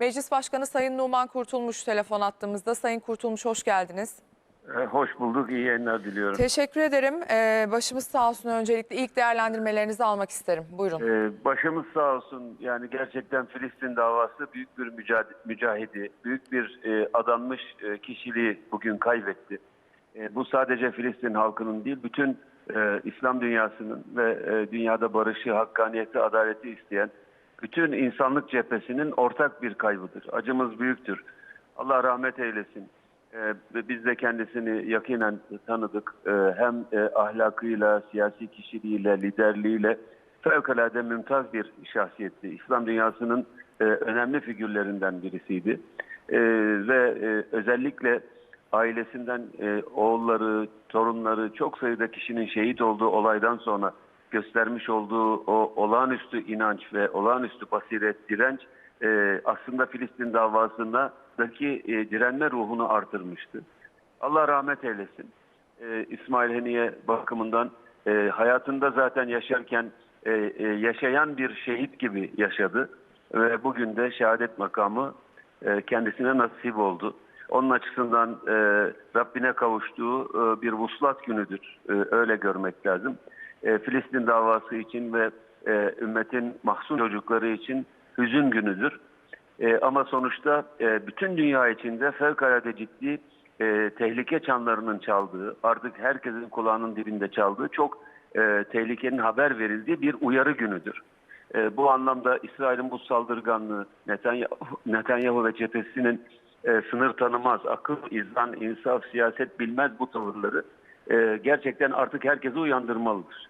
Meclis Başkanı Sayın Numan Kurtulmuş telefon attığımızda. Sayın Kurtulmuş hoş geldiniz. E, Hoş bulduk, iyi yayınlar diliyorum. Teşekkür ederim. Ee, başımız sağ olsun öncelikle ilk değerlendirmelerinizi almak isterim. Buyurun. Ee, başımız sağ olsun. Yani gerçekten Filistin davası büyük bir mücahidi, büyük bir e, adanmış e, kişiliği bugün kaybetti. E, bu sadece Filistin halkının değil, bütün e, İslam dünyasının ve e, dünyada barışı, hakkaniyeti, adaleti isteyen bütün insanlık cephesinin ortak bir kaybıdır. Acımız büyüktür. Allah rahmet eylesin. Ee, biz de kendisini yakinen tanıdık. Ee, hem e, ahlakıyla, siyasi kişiliğiyle, liderliğiyle fevkalade mümtaz bir şahsiyetti. İslam dünyasının e, önemli figürlerinden birisiydi. Ee, ve e, özellikle ailesinden e, oğulları, torunları çok sayıda kişinin şehit olduğu olaydan sonra göstermiş olduğu o olağanüstü inanç ve olağanüstü basiret, direnç e, aslında Filistin davasındaki e, direnme ruhunu artırmıştı. Allah rahmet eylesin. E, İsmail Heniye bakımından e, hayatında zaten yaşarken e, e, yaşayan bir şehit gibi yaşadı. Ve bugün de şehadet makamı e, kendisine nasip oldu. Onun açısından e, Rabbine kavuştuğu e, bir vuslat günüdür. E, öyle görmek lazım. E, Filistin davası için ve e, ümmetin mahzun çocukları için hüzün günüdür. E, ama sonuçta e, bütün dünya içinde fevkalade ciddi e, tehlike çanlarının çaldığı, artık herkesin kulağının dibinde çaldığı çok e, tehlikenin haber verildiği bir uyarı günüdür. E, bu anlamda İsrail'in bu saldırganlığı, Netanyahu, Netanyahu ve cephesinin e, sınır tanımaz, akıl, izan, insaf, siyaset bilmez bu tavırları e, gerçekten artık herkesi uyandırmalıdır.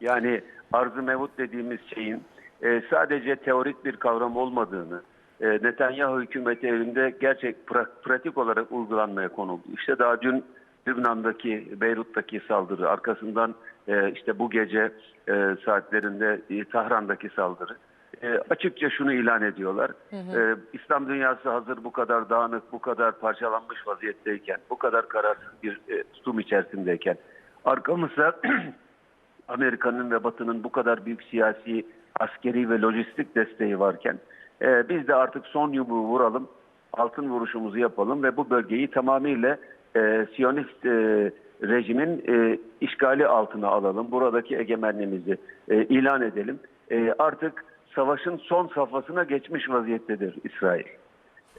Yani arz-ı mevut dediğimiz şeyin e, sadece teorik bir kavram olmadığını, e, Netanyahu hükümeti evinde gerçek pra- pratik olarak uygulanmaya konuldu. İşte daha dün Lübnan'daki, Beyrut'taki saldırı, arkasından e, işte bu gece e, saatlerinde e, Tahran'daki saldırı. E, açıkça şunu ilan ediyorlar. E, İslam dünyası hazır bu kadar dağınık, bu kadar parçalanmış vaziyetteyken, bu kadar kararsız bir e, tutum içerisindeyken, arkamızda Amerika'nın ve Batı'nın bu kadar büyük siyasi, askeri ve lojistik desteği varken e, biz de artık son yumruğu vuralım, altın vuruşumuzu yapalım ve bu bölgeyi tamamıyla e, Siyonist e, rejimin e, işgali altına alalım. Buradaki egemenliğimizi e, ilan edelim. E, artık savaşın son safhasına geçmiş vaziyettedir İsrail.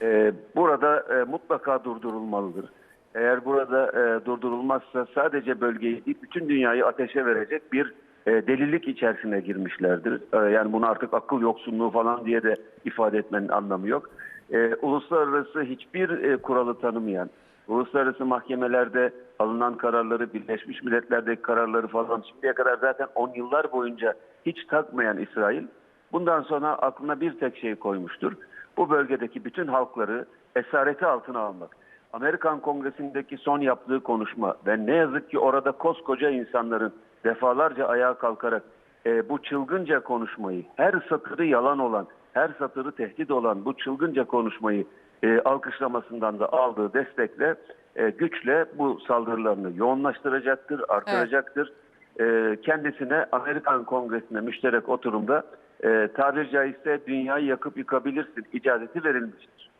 E, burada e, mutlaka durdurulmalıdır. Eğer burada e, durdurulmazsa sadece bölgeyi değil, bütün dünyayı ateşe verecek bir e, delilik içerisine girmişlerdir. E, yani bunu artık akıl yoksunluğu falan diye de ifade etmenin anlamı yok. E, uluslararası hiçbir e, kuralı tanımayan, uluslararası mahkemelerde alınan kararları, Birleşmiş Milletler'deki kararları falan şimdiye kadar zaten on yıllar boyunca hiç takmayan İsrail, bundan sonra aklına bir tek şey koymuştur. Bu bölgedeki bütün halkları esareti altına almak. Amerikan Kongresi'ndeki son yaptığı konuşma ve ne yazık ki orada koskoca insanların defalarca ayağa kalkarak e, bu çılgınca konuşmayı, her satırı yalan olan, her satırı tehdit olan bu çılgınca konuşmayı e, alkışlamasından da aldığı destekle, e, güçle bu saldırılarını yoğunlaştıracaktır, artıracaktır. E, kendisine Amerikan Kongresi'ne müşterek oturumda e, tabir caizse dünyayı yakıp yıkabilirsin icazeti verilmiştir.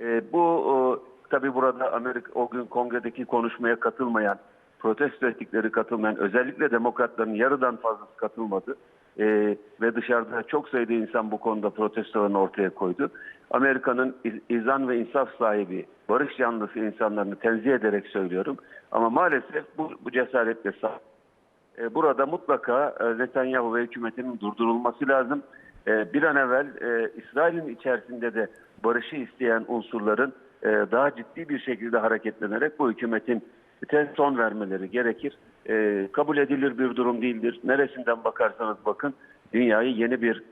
E, bu o, tabii burada Amerika o gün kongredeki konuşmaya katılmayan, protesto ettikleri katılmayan, özellikle demokratların yarıdan fazlası katılmadı. E, ve dışarıda çok sayıda insan bu konuda protestolarını ortaya koydu. Amerika'nın iz- izan ve insaf sahibi, barış yanlısı insanlarını tenzih ederek söylüyorum. Ama maalesef bu, bu cesaretle sahip. E, Burada mutlaka e, Netanyahu ve hükümetinin durdurulması lazım. E, Bir an evvel e, İsrail'in içerisinde de barışı isteyen unsurların daha ciddi bir şekilde hareketlenerek bu hükümetin son vermeleri gerekir. Kabul edilir bir durum değildir. Neresinden bakarsanız bakın dünyayı yeni bir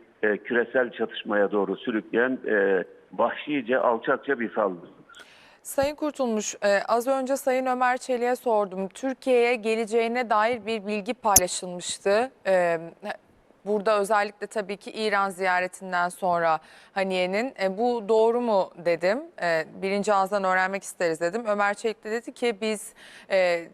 küresel çatışmaya doğru sürükleyen e, vahşice, alçakça bir saldırı. Sayın Kurtulmuş, e, az önce Sayın Ömer Çelik'e sordum. Türkiye'ye geleceğine dair bir bilgi paylaşılmıştı. E, burada özellikle tabii ki İran ziyaretinden sonra Haniye'nin e, bu doğru mu dedim. E, birinci ağızdan öğrenmek isteriz dedim. Ömer Çelik de dedi ki biz e,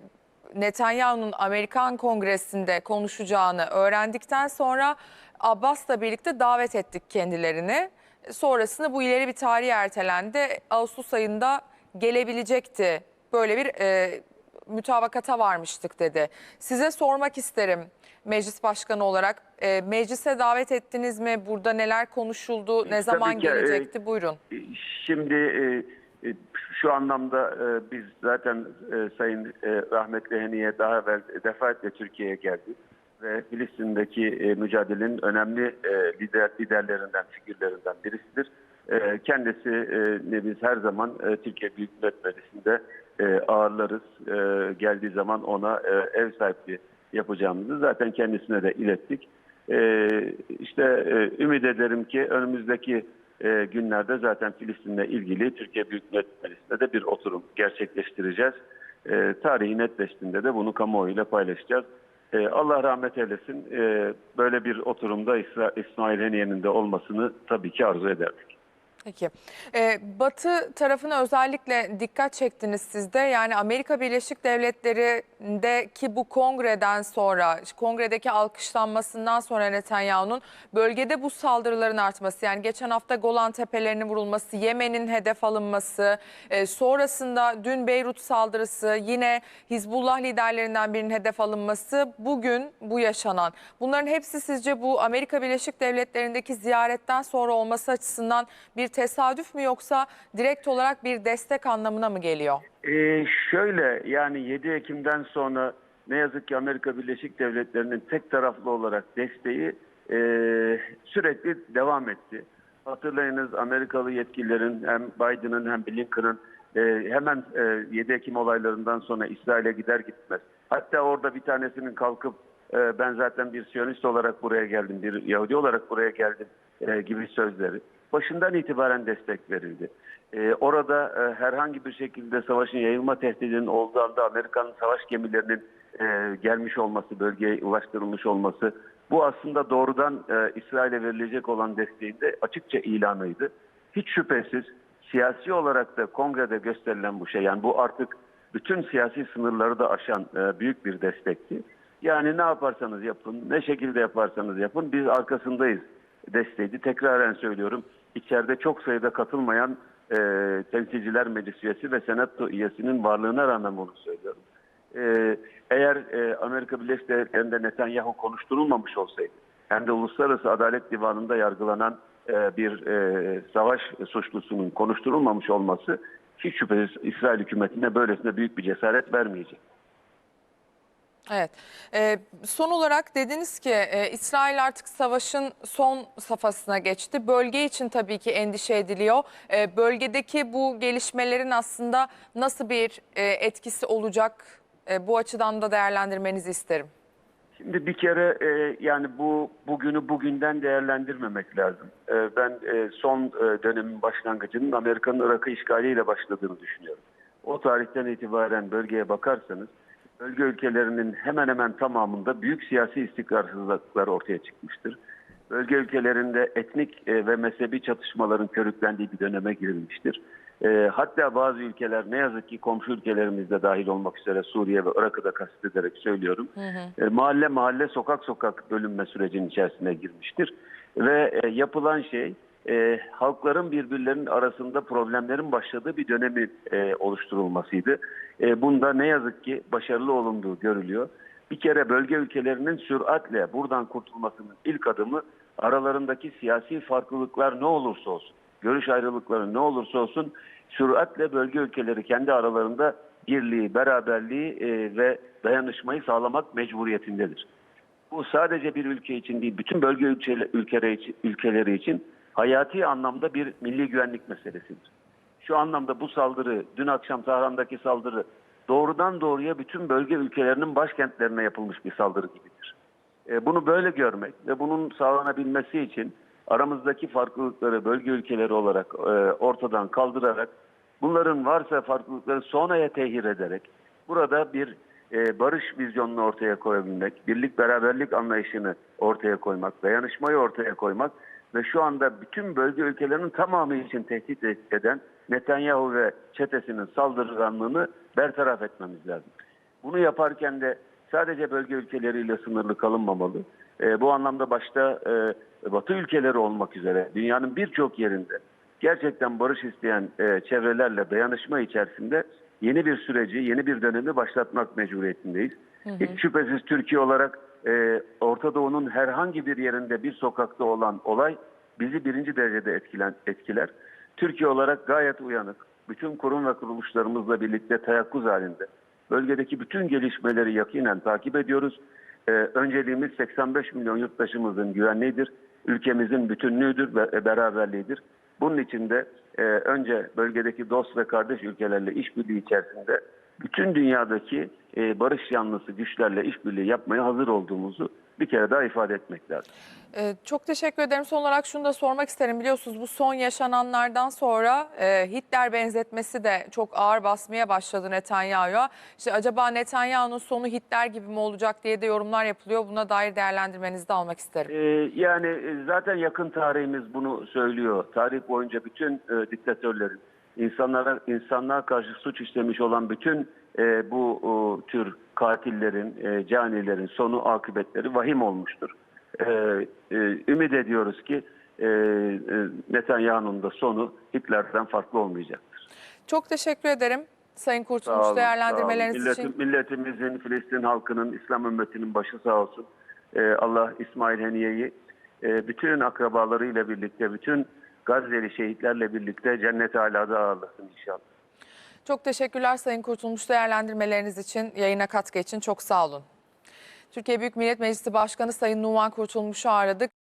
Netanyahu'nun Amerikan Kongresi'nde konuşacağını öğrendikten sonra Abbas'la birlikte davet ettik kendilerini. Sonrasında bu ileri bir tarih ertelendi. Ağustos ayında gelebilecekti. Böyle bir e, mütabakata varmıştık dedi. Size sormak isterim meclis başkanı olarak. E, meclise davet ettiniz mi? Burada neler konuşuldu? Ne Tabii zaman ki, e, gelecekti? Buyurun. Şimdi e, e, şu anlamda e, biz zaten e, Sayın e, rahmetli Heniye daha evvel defaatle Türkiye'ye geldi ve Filistin'deki e, mücadelenin önemli e, lider liderlerinden, figürlerinden birisidir. E, kendisi e, biz her zaman e, Türkiye Büyük Millet Meclisi'nde e, ağırlarız. E, geldiği zaman ona e, ev sahipliği yapacağımızı zaten kendisine de ilettik. E, işte e, ümit ederim ki önümüzdeki e, günlerde zaten Filistin'le ilgili Türkiye Büyük Millet Meclisi'nde de bir oturum gerçekleştireceğiz. E, tarihi netleştiğinde de bunu kamuoyuyla paylaşacağız. E, Allah rahmet eylesin. E, böyle bir oturumda İsmail Heniye'nin de olmasını tabii ki arzu ederdik. Peki. Ee, Batı tarafına özellikle dikkat çektiniz siz de. Yani Amerika Birleşik Devletleri'ndeki bu kongreden sonra, kongredeki alkışlanmasından sonra Netanyahu'nun bölgede bu saldırıların artması, yani geçen hafta Golan Tepelerinin vurulması, Yemen'in hedef alınması, e, sonrasında dün Beyrut saldırısı, yine Hizbullah liderlerinden birinin hedef alınması, bugün bu yaşanan. Bunların hepsi sizce bu Amerika Birleşik Devletleri'ndeki ziyaretten sonra olması açısından bir tesadüf mü yoksa direkt olarak bir destek anlamına mı geliyor? Ee, şöyle yani 7 Ekim'den sonra ne yazık ki Amerika Birleşik Devletleri'nin tek taraflı olarak desteği e, sürekli devam etti. Hatırlayınız Amerikalı yetkililerin hem Biden'ın hem Blinken'ın e, hemen e, 7 Ekim olaylarından sonra İsrail'e gider gitmez. Hatta orada bir tanesinin kalkıp e, ben zaten bir Siyonist olarak buraya geldim, bir Yahudi olarak buraya geldim e, gibi sözleri. Başından itibaren destek verildi. Ee, orada e, herhangi bir şekilde savaşın yayılma tehdidinin olduğu anda Amerikan savaş gemilerinin e, gelmiş olması, bölgeye ulaştırılmış olması bu aslında doğrudan İsrail'e verilecek olan desteğin de açıkça ilanıydı. Hiç şüphesiz siyasi olarak da kongrede gösterilen bu şey yani bu artık bütün siyasi sınırları da aşan büyük bir destekti. Yani ne yaparsanız yapın, ne şekilde yaparsanız yapın biz arkasındayız desteğiydi. Tekraren söylüyorum içeride çok sayıda katılmayan e, temsilciler meclis üyesi ve senato üyesinin varlığına rağmen bunu söylüyorum. E, eğer e, Amerika Birleşik Devletleri'nde Netanyahu konuşturulmamış olsaydı hem de Uluslararası Adalet Divanı'nda yargılanan e, bir e, savaş suçlusunun konuşturulmamış olması hiç şüphesiz İsrail hükümetine böylesine büyük bir cesaret vermeyecek. Evet. Ee, son olarak dediniz ki e, İsrail artık savaşın son safhasına geçti. Bölge için tabii ki endişe ediliyor. E, bölgedeki bu gelişmelerin aslında nasıl bir e, etkisi olacak? E, bu açıdan da değerlendirmenizi isterim. Şimdi bir kere e, yani bu bugünü bugünden değerlendirmemek lazım. E, ben e, son e, dönemin başlangıcının Amerika'nın Irak'ı işgaliyle başladığını düşünüyorum. O tarihten itibaren bölgeye bakarsanız bölge ülkelerinin hemen hemen tamamında büyük siyasi istikrarsızlıklar ortaya çıkmıştır. Bölge ülkelerinde etnik e, ve mezhebi çatışmaların körüklendiği bir döneme girilmiştir. E, hatta bazı ülkeler ne yazık ki komşu ülkelerimizde dahil olmak üzere Suriye ve Irak'ı da kastederek söylüyorum. E, mahalle mahalle sokak sokak bölünme sürecinin içerisine girmiştir. Ve yapılan şey e, halkların birbirlerinin arasında problemlerin başladığı bir dönemi e, oluşturulmasıydı. E, bunda ne yazık ki başarılı olunduğu görülüyor. Bir kere bölge ülkelerinin süratle buradan kurtulmasının ilk adımı aralarındaki siyasi farklılıklar ne olursa olsun, görüş ayrılıkları ne olursa olsun süratle bölge ülkeleri kendi aralarında birliği, beraberliği e, ve dayanışmayı sağlamak mecburiyetindedir. Bu sadece bir ülke için değil, bütün bölge ülke- ülkeleri ülkeleri için hayati anlamda bir milli güvenlik meselesidir. Şu anlamda bu saldırı, dün akşam Tahran'daki saldırı doğrudan doğruya bütün bölge ülkelerinin başkentlerine yapılmış bir saldırı gibidir. E, bunu böyle görmek ve bunun sağlanabilmesi için aramızdaki farklılıkları bölge ülkeleri olarak e, ortadan kaldırarak bunların varsa farklılıkları sonraya tehir ederek burada bir e, barış vizyonunu ortaya koyabilmek, birlik beraberlik anlayışını ortaya koymak, dayanışmayı ortaya koymak ve şu anda bütün bölge ülkelerinin tamamı için tehdit eden Netanyahu ve çetesinin saldırganlığını bertaraf etmemiz lazım. Bunu yaparken de sadece bölge ülkeleriyle sınırlı kalınmamalı. E, bu anlamda başta e, Batı ülkeleri olmak üzere dünyanın birçok yerinde gerçekten barış isteyen e, çevrelerle dayanışma içerisinde yeni bir süreci, yeni bir dönemi başlatmak mecburiyetindeyiz. Hiç şüphesiz Türkiye olarak e, Orta Doğu'nun herhangi bir yerinde bir sokakta olan olay bizi birinci derecede etkilen, etkiler. Türkiye olarak gayet uyanık, bütün kurum ve kuruluşlarımızla birlikte teyakkuz halinde bölgedeki bütün gelişmeleri yakinen takip ediyoruz. Ee, önceliğimiz 85 milyon yurttaşımızın güvenliğidir. Ülkemizin bütünlüğüdür ve beraberliğidir. Bunun için de e, önce bölgedeki dost ve kardeş ülkelerle işbirliği içerisinde bütün dünyadaki e, barış yanlısı güçlerle işbirliği yapmaya hazır olduğumuzu bir kere daha ifade etmek lazım. Ee, çok teşekkür ederim. Son olarak şunu da sormak isterim. Biliyorsunuz bu son yaşananlardan sonra e, Hitler benzetmesi de çok ağır basmaya başladı Netanyahu'ya. İşte acaba Netanyahu'nun sonu Hitler gibi mi olacak diye de yorumlar yapılıyor. Buna dair değerlendirmenizi de almak isterim. Ee, yani e, zaten yakın tarihimiz bunu söylüyor. Tarih boyunca bütün e, diktatörlerin insanlara insanlığa karşı suç işlemiş olan bütün e, bu o, tür katillerin, e, canilerin sonu akıbetleri vahim olmuştur. E, e, ümit ediyoruz ki e, e, Netanyahu'nun da sonu Hitler'den farklı olmayacaktır. Çok teşekkür ederim Sayın Kurtulmuş olun, değerlendirmeleriniz Milletim- için. Milletimizin, Filistin halkının, İslam ümmetinin başı sağ olsun. Ee, Allah İsmail Haniye'yi e, bütün akrabalarıyla birlikte, bütün Gazze'li şehitlerle birlikte cennet-i alada ağırlasın inşallah. Çok teşekkürler Sayın Kurtulmuş değerlendirmeleriniz için, yayına katkı için çok sağ olun. Türkiye Büyük Millet Meclisi Başkanı Sayın Numan Kurtulmuş'u ağırladık.